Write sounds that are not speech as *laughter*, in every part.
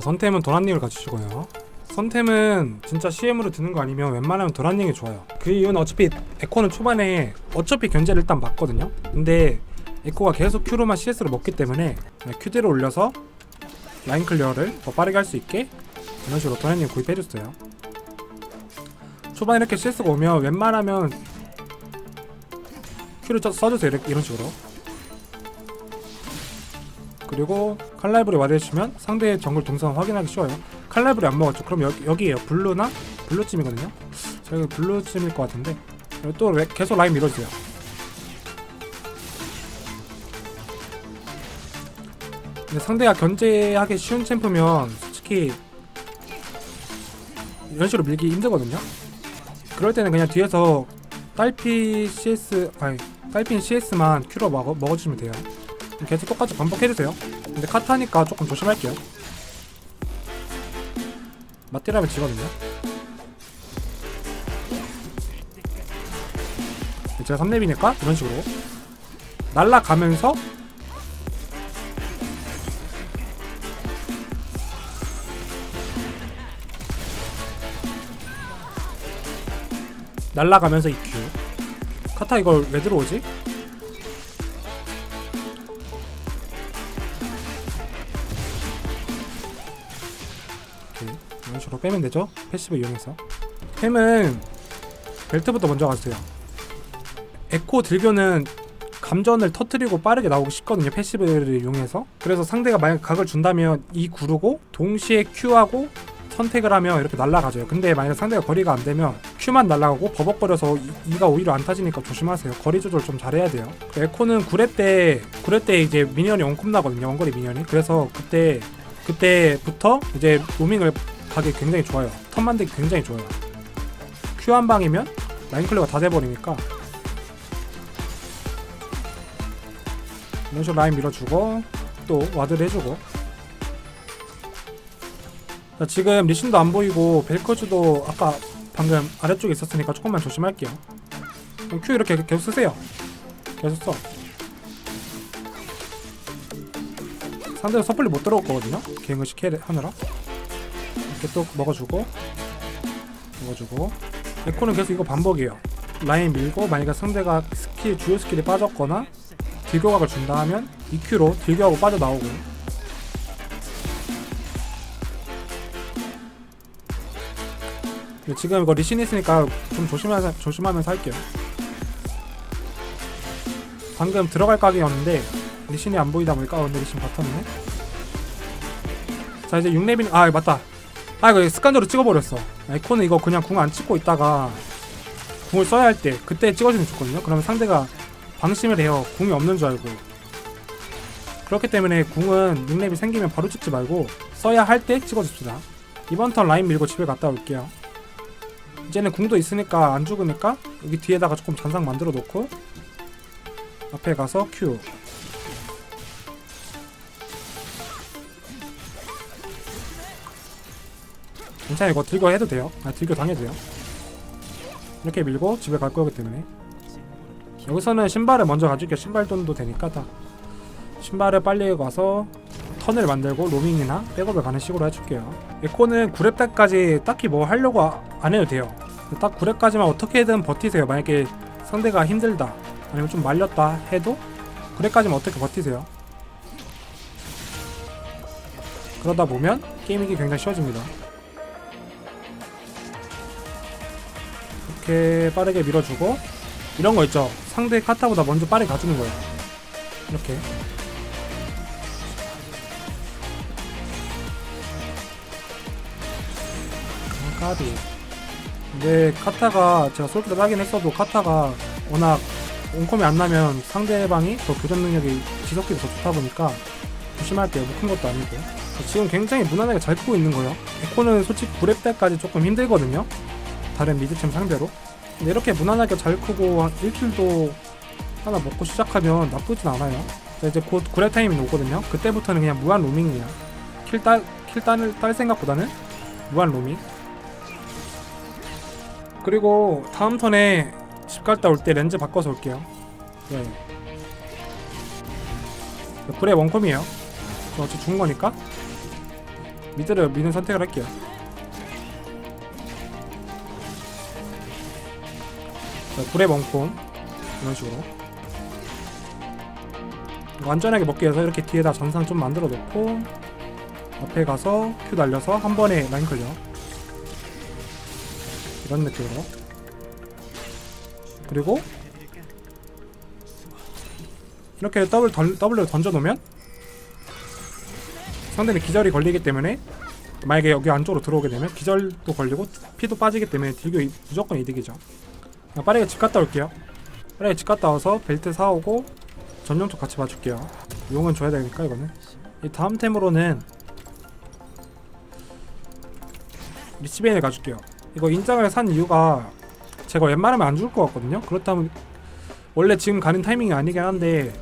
자 선템은 도란닝을 가주시고요. 선템은 진짜 CM으로 드는 거 아니면 웬만하면 도란닝이 좋아요. 그 이유는 어차피 에코는 초반에 어차피 견제를 일단 맞거든요. 근데 에코가 계속 Q로만 CS를 먹기 때문에 Q대로 올려서 라인 클리어를 더 빠르게 할 수 있게 이런 식으로 도란닝 구입해줬어요. 초반에 이렇게 CS가 오면 웬만하면 Q를 써- 써주세요. 이런 식으로. 그리고 칼라이브리 와드해주시면 상대의 정글 동선 확인하기 쉬워요. 칼라이브리 안 먹었죠. 그럼 여기, 여기에요. 블루나 블루찜이거든요. 저기 블루찜일 것 같은데. 또 레- 계속 라인 밀어주세요. 근데 상대가 견제하기 쉬운 챔프면 솔직히 이런 식으로 밀기 힘들거든요. 그럴 때는 그냥 뒤에서 딸피 CS 아니 딸핀 CS만 Q로 먹어, 먹어주시면 돼요. 계속 똑같이 반복해주세요 근데 카타니까 조금 조심할게요. 맞디라면 지거든요. 제가 3렙이니까 이런 식으로 날라가면서 날라가면서 EQ 카타 이걸 왜 들어오지? 이런 식으로 빼면 되죠? 패시브 이용해서. 햄은 벨트부터 먼저 가주세요. 에코 딜교는 감전을 터트리고 빠르게 나오고 싶거든요 패시브를 이용해서. 그래서 상대가 만약 각을 준다면 이 구르고 동시에 Q하고 선택을 하면 이렇게 날아가져요. 근데 만약 상대가 거리가 안 되면 Q만 날아가고 버벅거려서 이- 이가 오히려 안 타지니까 조심하세요. 거리 조절 좀 잘해야 돼요. 그 에코는 9렙 때 9렙 때 이제 미니언이 원콤 나거든요 원거리 미니언이. 그래서 그때 그때부터 이제 로밍을 가기 굉장히 좋아요. 턴 만들기 굉장히 좋아요. Q 한 방이면 라인 클리어가 다 돼버리니까. 식으로 라인 밀어주고 또 와드를 해주고. 자, 지금 리신도 안 보이고 벨커즈도 아까 방금 아래쪽에 있었으니까 조금만 조심할게요. Q 이렇게 계속 쓰세요. 계속 써 상대가 서플리 못 들어올 거거든요? 개응을 시켜야 돼- 하느라? 이렇게 또 먹어주고 먹어주고. 에코는 계속 이거 반복이에요. 라인 밀고 만약에 상대가 스킬 주요 스킬이 빠졌거나 딜교각을 준다 하면 EQ로 딜교하고 빠져나오고 지금 이거 리신 있으니까 좀 조심하면서, 조심하면서 할게요. 방금 들어갈 각이었는데 리신이 안 보이다 보니까 어, 근데 리신 바텀이네. 자 이제 6렙인 아 맞다. 아 이거 습관적으로 찍어버렸어. 에코는 이거 그냥 궁 안 찍고 있다가 궁을 써야 할 때 그때 찍어주면 좋거든요. 그러면 상대가 방심을 해요. 궁이 없는 줄 알고. 그렇기 때문에 궁은 6렙이 생기면 바로 찍지 말고 써야 할 때 찍어줍시다. 이번 턴 라인 밀고 집에 갔다 올게요. 이제는 궁도 있으니까 안 죽으니까 여기 뒤에다가 조금 잔상 만들어 놓고 앞에 가서 Q 괜찮아요. 이거 들고 해도 돼요. 아 들고 당해도 돼요. 이렇게 밀고 집에 갈 거기 때문에. 여기서는 신발을 먼저 가줄게요. 신발 돈도 되니까 딱 신발을 빨리 가서 턴을 만들고 로밍이나 백업을 가는 식으로 해줄게요. 에코는 9렙 때까지 딱히 뭐 하려고 아- 안 해도 돼요. 딱 9렙까지만 어떻게든 버티세요. 만약에 상대가 힘들다. 아니면 좀 말렸다 해도 9렙까지만 어떻게 버티세요. 그러다 보면 게임이 굉장히 쉬워집니다 이렇게 빠르게 밀어주고 이런 거 있죠. 상대 카타보다 먼저 빠르게 가주는 거예요. 이렇게. 아, 까비. 근데 카타가 제가 솔깃을 하긴 했어도 카타가 워낙 온컴이 안 나면 상대방이 더 교전 능력이 지속력이 더 좋다 보니까 조심할게요 뭐큰 것도 아니고. 지금 굉장히 무난하게 잘 크고 있는 거예요. 에코는 솔직히 9렙 때까지 조금 힘들거든요 다른 미드챔 상대로. 근데 이렇게 무난하게 잘 크고 한 1킬도 하나 먹고 시작하면 나쁘진 않아요. 자, 이제 곧 9렙 타임이 오거든요. 그때부터는 그냥 무한 로밍이야. 킬 딸, 킬 딸, 딸 생각보다는 무한 로밍. 그리고 다음 턴에 집 갔다 올 때 렌즈 바꿔서 올게요. 네. 그래 원컴이에요. 저 어차피 죽은 거니까. 미드를 미는 선택을 할게요. 불의 멍폼 이런 식으로. 이거 안전하게 먹기 위해서 이렇게 뒤에다 전상 좀 만들어 놓고 앞에 가서 큐 날려서 한 번에 라인 클리어. 이런 느낌으로. 그리고 이렇게 더블 던, W를 던져 놓으면 상대는 기절이 걸리기 때문에 만약에 여기 안쪽으로 들어오게 되면 기절도 걸리고 피도 빠지기 때문에 딜교 이- 무조건 이득이죠. 아, 빠르게 집 갔다 올게요. 빠르게 집 갔다 와서 벨트 사오고 전용 쪽 같이 봐줄게요. 용은 줘야 되니까 이거는. 이 다음 템으로는 리치베인을 가줄게요. 이거 인장을 산 이유가 제가 웬만하면 안 죽을 것 같거든요. 그렇다면 원래 지금 가는 타이밍이 아니긴 한데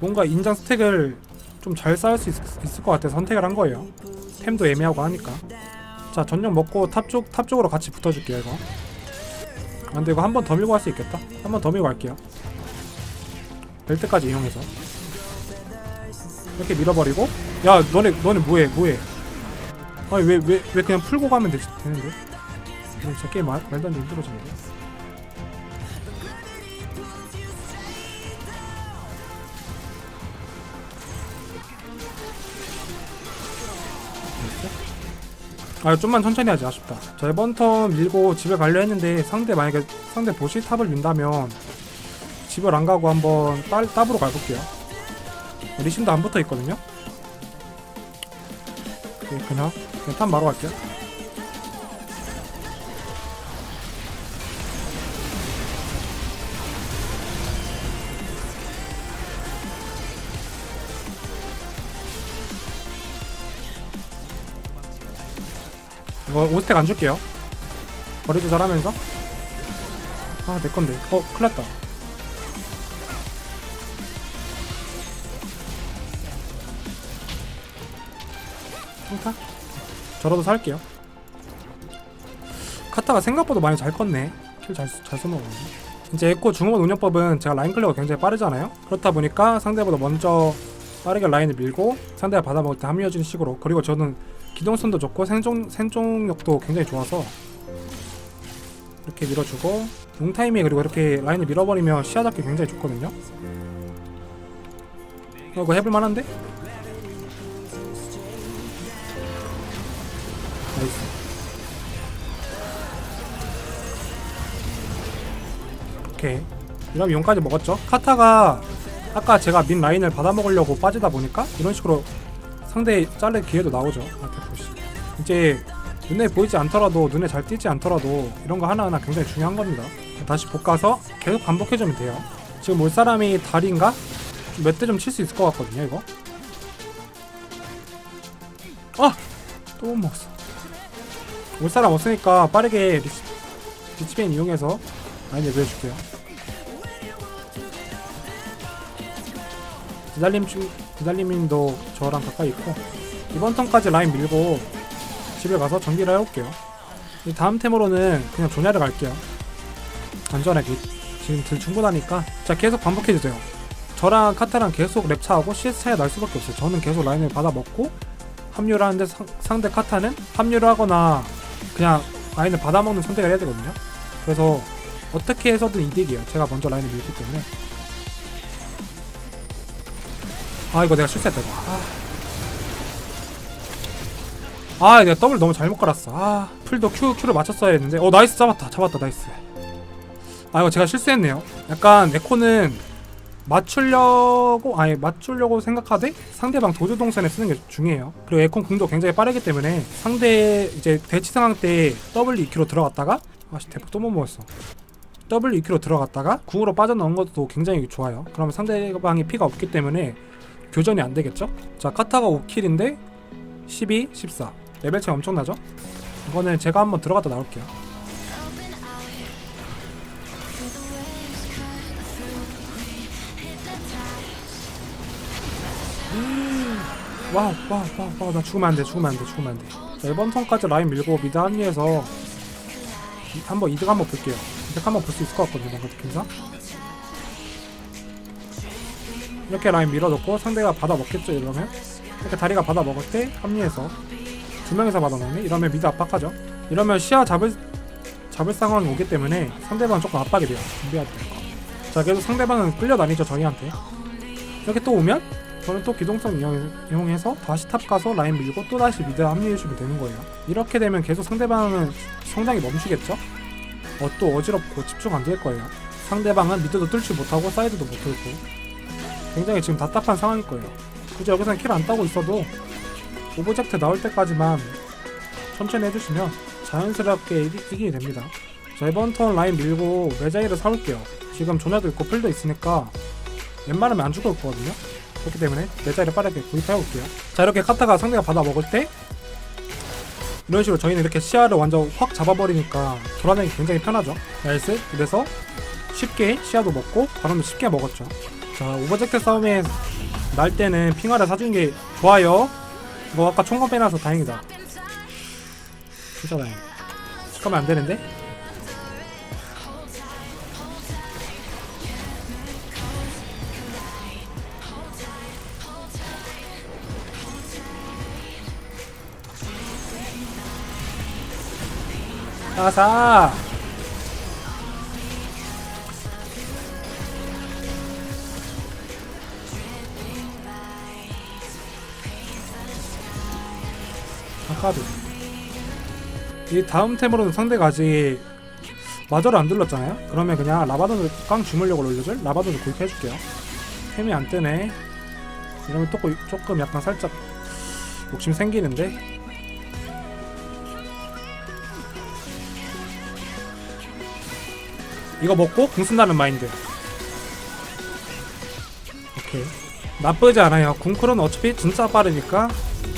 뭔가 인장 스택을 좀 잘 쌓을 수 있, 있을 것 같아서 선택을 한 거예요. 템도 애매하고 하니까. 자 전용 먹고 탑 쪽 탑 쪽으로 같이 붙어줄게요 이거. 아, 근데 이거 한 번 더 밀고 갈수 있겠다. 한 번 더 밀고 갈게요. 벨트까지 이용해서. 이렇게 밀어버리고. 야 너네 너네 뭐해 뭐해? 아니 왜 왜 왜 그냥 풀고 가면 되, 되는데? 진짜 게임 말, 말도 안 힘들어지는데 아 좀만 천천히 하지 아쉽다. 자 이번 턴 밀고 집에 가려 했는데 상대 만약에 상대 보시 탑을 민다면 집을 안 가고 한번 딸, 탑으로 가볼게요. 리신도 안 붙어 있거든요. 그냥 그냥 탑 바로 갈게요 이거 오스텍 안 줄게요. 거리 조절하면서. 아, 내 건데. 어, 큰일 났다. 평타? 저라도 살게요. 카타가 생각보다 많이 잘 컸네. 킬 잘 잘 써먹었네. 이제 에코 중원 운영법은 제가 라인 클리어가 굉장히 빠르잖아요. 그렇다 보니까 상대보다 먼저 빠르게 라인을 밀고 상대가 받아먹을 때 합류해주는 식으로 그리고 저는 기동성도 좋고 생존, 생존력도 굉장히 좋아서 이렇게 밀어주고 롱타임에 그리고 이렇게 라인을 밀어버리면 시야 잡기 굉장히 좋거든요. 어, 이거 해볼 만한데? 나이스. 오케이. 이러면 용까지 먹었죠. 카타가 아까 제가 민 라인을 받아먹으려고 빠지다 보니까 이런 식으로 상대 자를 기회도 나오죠. 이제 눈에 보이지 않더라도 눈에 잘 띄지 않더라도 이런 거 하나하나 굉장히 중요한 겁니다. 다시 볶아서 계속 반복해주면 돼요. 지금 올 사람이 다리인가? 몇 대 좀 칠 수 있을 것 같거든요, 이거. 아! 또못 먹었어. 올 사람 없으니까 빠르게 리치, 리치베인 이용해서 라인 내보여줄게요. 기다림 중 기다림님도 저랑 가까이 있고 이번 턴까지 라인 밀고 집에 가서 정비를 해올게요. 이 다음 템으로는 그냥 조냐를 갈게요. 안전하게 지금 들 충분하니까 자 계속 반복해주세요. 저랑 카타랑 계속 랩차하고 CS 차이 날 수밖에 없어요. 저는 계속 라인을 받아 먹고 합류를 하는데 상, 상대 카타는 합류를 하거나 그냥 라인을 받아 먹는 선택을 해야 되거든요. 그래서 어떻게 해서든 이득이에요. 제가 먼저 라인을 밀기 때문에 아 이거 내가 실수했다 이거 아, 아 내가 더블 너무 잘못 깔았어. 아 풀도 Q, Q를 맞췄어야 했는데. 어 나이스 잡았다 잡았다 나이스. 아 이거 제가 실수했네요. 약간 에코는 맞추려고 아니 맞추려고 생각하되 상대방 도주 동선에 쓰는 게 중요해요. 그리고 에콘 궁도 굉장히 빠르기 때문에 상대 이제 대치 상황 때 W 2k로 들어갔다가 아씨 대폭 또 못 먹었어. W 2k로 들어갔다가 궁으로 빠져나온 것도 굉장히 좋아요. 그러면 상대방이 피가 없기 때문에 교전이 안 되겠죠? 자, 카타가 5킬인데 12, 14. 레벨 차이 엄청나죠? 이거는 제가 한번 들어갔다 나올게요. *gasps* 와우, 와우, 와우, 와우, 나 죽으면 안 돼, 죽으면 안 돼, 죽으면 안 돼. 자, 이번 턴까지 라인 밀고 미드 합류해서 이- 한번 이득 한번 볼게요. 이득 한번 볼 수 있을 것 같거든요, 뭔가 느낌상. 이렇게 라인 밀어놓고 상대가 받아 먹겠죠 이러면 이렇게 다리가 받아 먹을 때 합류해서 두 명이서 받아먹네? 이러면 미드 압박하죠. 이러면 시야 잡을 잡을 상황이 오기 때문에 상대방은 조금 압박이 돼요. 준비해야 돼자 계속 상대방은 끌려다니죠 저희한테. 이렇게 또 오면 저는 또 기동성 이용, 이용 해서 다시 탑 가서 라인 밀고 또 다시 미드 합류해주면 되는 거예요. 이렇게 되면 계속 상대방은 성장이 멈추겠죠? 어, 또 어지럽고 집중 안 될 거예요. 상대방은 미드도 뚫지 못하고 사이드도 못 뚫고. 굉장히 지금 답답한 상황일 거예요. 굳이 여기서는 킬 안 따고 있어도 오브젝트 나올 때까지만 천천히 해주시면 자연스럽게 이기, 이기게 됩니다. 자 이번 턴 라인 밀고 메자이를 사올게요. 지금 조냐도 있고 풀도 있으니까 웬만하면 안 죽을 거거든요. 그렇기 때문에 메자이를 빠르게 구입해 볼게요. 자 이렇게 카타가 상대가 받아 먹을 때 이런 식으로 저희는 이렇게 시야를 완전 확 잡아버리니까 돌아다니기 굉장히 편하죠. 나이스. 그래서 쉽게 시야도 먹고 바람도 쉽게 먹었죠. 자 오버젝트 싸움에 날 때는 핑화를 사준 게 좋아요 이거 아까 총검 빼놔서 다행이다. 진짜 다행 잠깐만 안 되는데? 아사 아까도 이 다음 템으로는 상대가 아직 마저를 안 눌렀잖아요? 그러면 그냥 라바돈을 깡 주물력을 올려줄? 라바돈을 구입해 줄게요. 템이 안 뜨네. 이러면 또 고- 조금 약간 살짝 욕심 생기는데? 이거 먹고 궁 쓴다는 마인드. 오케이. 나쁘지 않아요. 궁크로는 어차피 진짜 빠르니까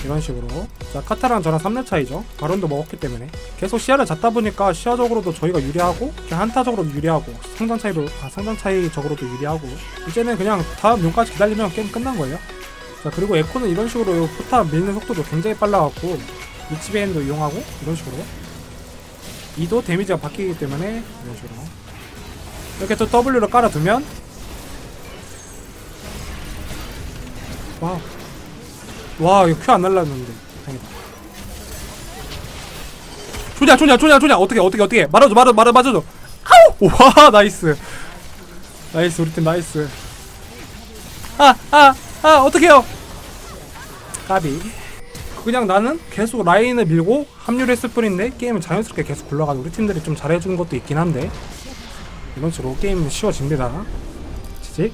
이런 식으로 자 카타랑 저랑 3렙 차이죠. 바론도 먹었기 때문에. 계속 시야를 잡다 보니까 시야적으로도 저희가 유리하고 한타적으로도 유리하고 성장 차이로 아 성장 차이적으로도 유리하고 이제는 그냥 다음 용까지 기다리면 게임 끝난 거예요. 자 그리고 에코는 이런 식으로 포탑 밀는 속도도 굉장히 빨라갖고 리치베인도 이용하고 이런 식으로. 이도 데미지가 바뀌기 때문에 이런 식으로. 이렇게 또 W를 깔아두면 와, 와 이거 큐 안 날랐는데 다행이다. 조냐 조냐 조냐 조냐 어떻게 어떻게 어떻게 말아줘 말아 말아 맞아줘. 아우 와 나이스 나이스 우리 팀 나이스. 아아아 어떡해요 까비 그냥 나는 계속 라인을 밀고 합류를 했을 뿐인데 게임은 자연스럽게 계속 굴러가는 우리 팀들이 좀 잘해주는 것도 있긴 한데 이런 식으로 게임은 쉬워집니다. 지지